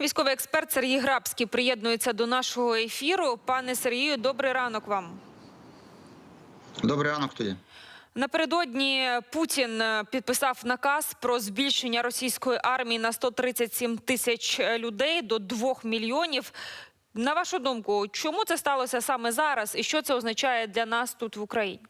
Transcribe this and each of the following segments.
Військовий експерт Сергій Грабський приєднується до нашого ефіру. Пане Сергію, добрий ранок вам. Добрий ранок тоді. Напередодні Путін е, підписав наказ про збільшення російської армії на 137 тисяч людей до 2 мільйонів. На вашу думку, чому це сталося саме зараз, і що це означає для нас тут в Україні?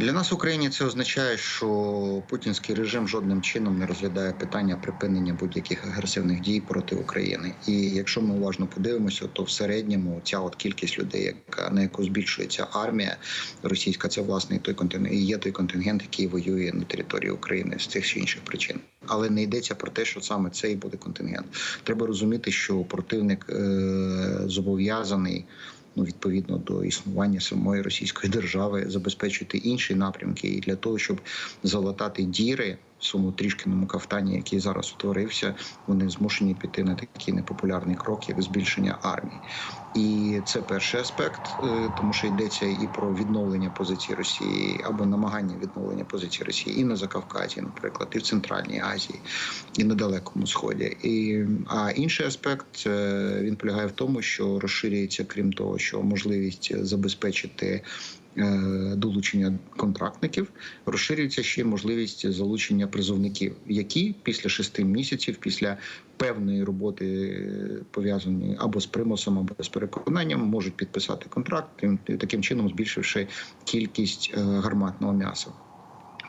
Для нас в Україні це означає, що путінський режим жодним чином не розглядає питання припинення будь-яких агресивних дій проти України. І якщо ми уважно подивимося, то в середньому ця от кількість людей, яка на яку збільшується армія російська, це власне той контингент, і є той контингент, який воює на території України з цих чи інших причин. Але не йдеться про те, що саме це і буде контингент. Треба розуміти, що противник е- зобов'язаний. Ну, відповідно до існування самої російської держави, забезпечити інші напрямки, і для того, щоб залатати діри своєму трішкиному кафтані, який зараз утворився, вони змушені піти на такий непопулярний крок, як збільшення армії. І це перший аспект, е, тому що йдеться і про відновлення позиції Росії або намагання відновлення позиції Росії і на Закавказі, наприклад, і в Центральній Азії, і на Далекому Сході. І а інший аспект е, він полягає в тому, що розширюється, крім того, що можливість забезпечити. Е, Долучення контрактників розширюється ще можливість залучення призовників, які після шести місяців, після певної роботи е, пов'язані або з примусом, або з переконанням, можуть підписати контракт, тим- таким чином збільшивши кількість е, гарматного м'яса.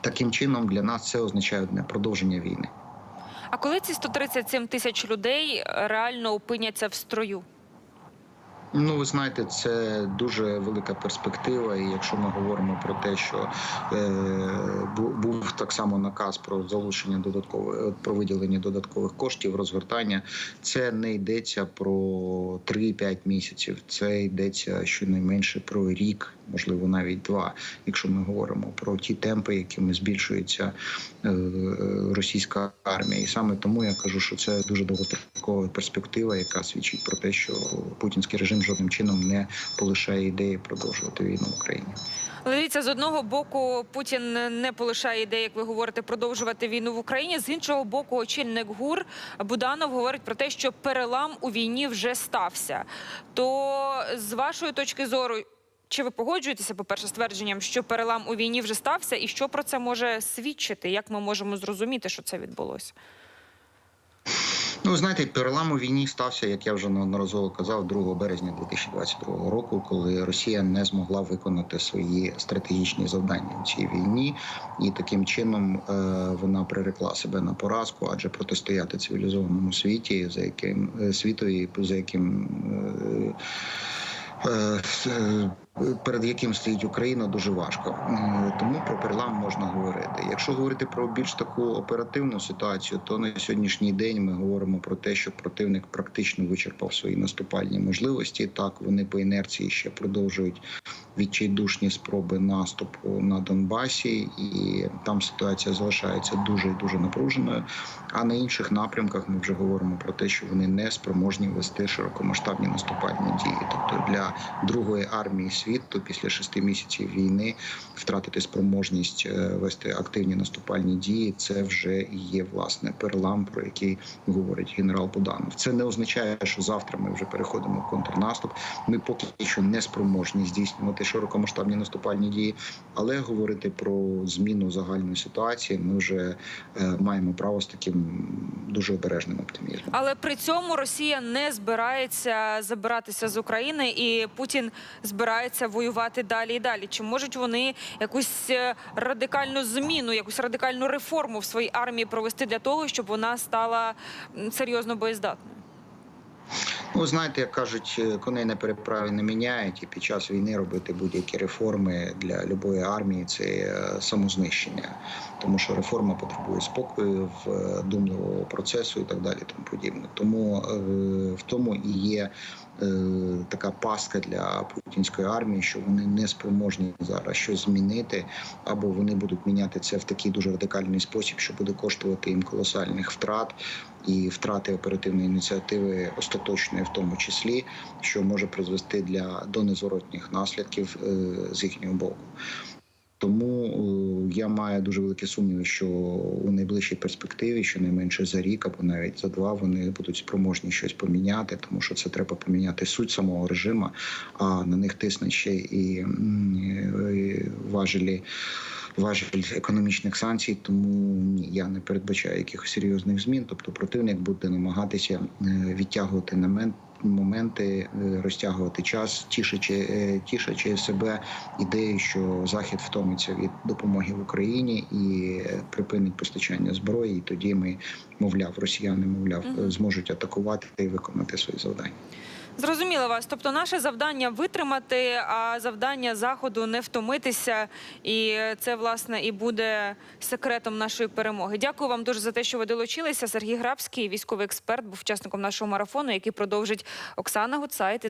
Таким чином для нас це означає одне продовження війни. А коли ці 137 тисяч людей реально опиняться в строю? Ну, ви знаєте, це дуже велика перспектива. І якщо ми говоримо про те, що е, був так само наказ про залучення додаткових про виділення додаткових коштів, розгортання, це не йдеться про 3-5 місяців. Це йдеться щонайменше про рік, можливо, навіть два. Якщо ми говоримо про ті темпи, якими збільшується е, російська армія, і саме тому я кажу, що це дуже довгострокова перспектива, яка свідчить про те, що путінський режим жодним чином не полишає ідеї продовжувати війну в Україні. Дивіться, з одного боку, Путін не полишає ідеї, як ви говорите, продовжувати війну в Україні. З іншого боку, очільник ГУР Буданов говорить про те, що перелам у війні вже стався. То з вашої точки зору, чи ви погоджуєтеся, по-перше, з твердженням, що перелам у війні вже стався, і що про це може свідчити? Як ми можемо зрозуміти, що це відбулося? Ну, знаєте, перелам у війні стався, як я вже неодноразово казав, 2 березня 2022 року, коли Росія не змогла виконати свої стратегічні завдання у цій війні, і таким чином е, вона прирекла себе на поразку, адже протистояти цивілізованому світі, за яким е, світові, за яким. Перед яким стоїть Україна, дуже важко, Е, тому про перелам можна говорити. Якщо говорити про більш таку оперативну ситуацію, то на сьогоднішній день ми говоримо про те, що противник практично вичерпав свої наступальні можливості. Так вони по інерції ще продовжують відчайдушні спроби наступу на Донбасі, і там ситуація залишається дуже дуже напруженою. А на інших напрямках ми вже говоримо про те, що вони не спроможні вести широкомасштабні наступальні дії. Тобто для другої армії світу після шести місяців війни втратити спроможність е, вести активні наступальні дії. Це вже є власне перелам, про який говорить генерал Буданов. Це не означає, що завтра ми вже переходимо в контрнаступ. Ми поки що не спроможні здійснювати широкомасштабні наступальні дії, але говорити про зміну загальної ситуації ми вже е, маємо право з таким дуже обережним оптимізмом. Але при цьому Росія не збирається забиратися з України, і Путін збирається воювати далі і далі. Чи можуть вони якусь е, радикальну зміну, якусь радикальну реформу в своїй армії провести для того, щоб вона стала серйозно боєздатною? Ну, знаєте, як кажуть, е, коней на переправі не міняють, і під час війни робити будь-які реформи для любої армії це е, самознищення, тому що реформа потребує спокою, в думливого процесу і так далі. Тому подібне. Тому е, в тому і є е, така пастка для путінської армії, що вони не спроможні зараз щось змінити, або вони будуть міняти це в такий дуже радикальний спосіб, що буде коштувати їм колосальних втрат і втрати оперативної ініціативи остаточної, в тому числі, що може призвести для до незворотніх наслідків е, з їхнього боку. Тому е, я маю дуже великі сумніви, що у найближчій перспективі, щонайменше за рік або навіть за два, вони будуть спроможні щось поміняти, тому що це треба поміняти суть самого режиму, а на них тиснуть ще і важелі. Важель економічних санкцій, тому ні, я не передбачаю якихось серйозних змін. Тобто противник буде намагатися е, відтягувати на мен- моменти, е, розтягувати час, тішачи, е, тішачи себе ідеєю, що Захід втомиться від допомоги в Україні і е, припинить постачання зброї. І тоді ми, мовляв, росіяни, мовляв, зможуть атакувати і виконати свої завдання. Зрозуміла вас. Тобто, наше завдання витримати, а завдання заходу не втомитися. І це власне і буде секретом нашої перемоги. Дякую вам дуже за те, що ви долучилися. Сергій Грабський, військовий експерт, був учасником нашого марафону, який продовжить Оксана Гуцайт.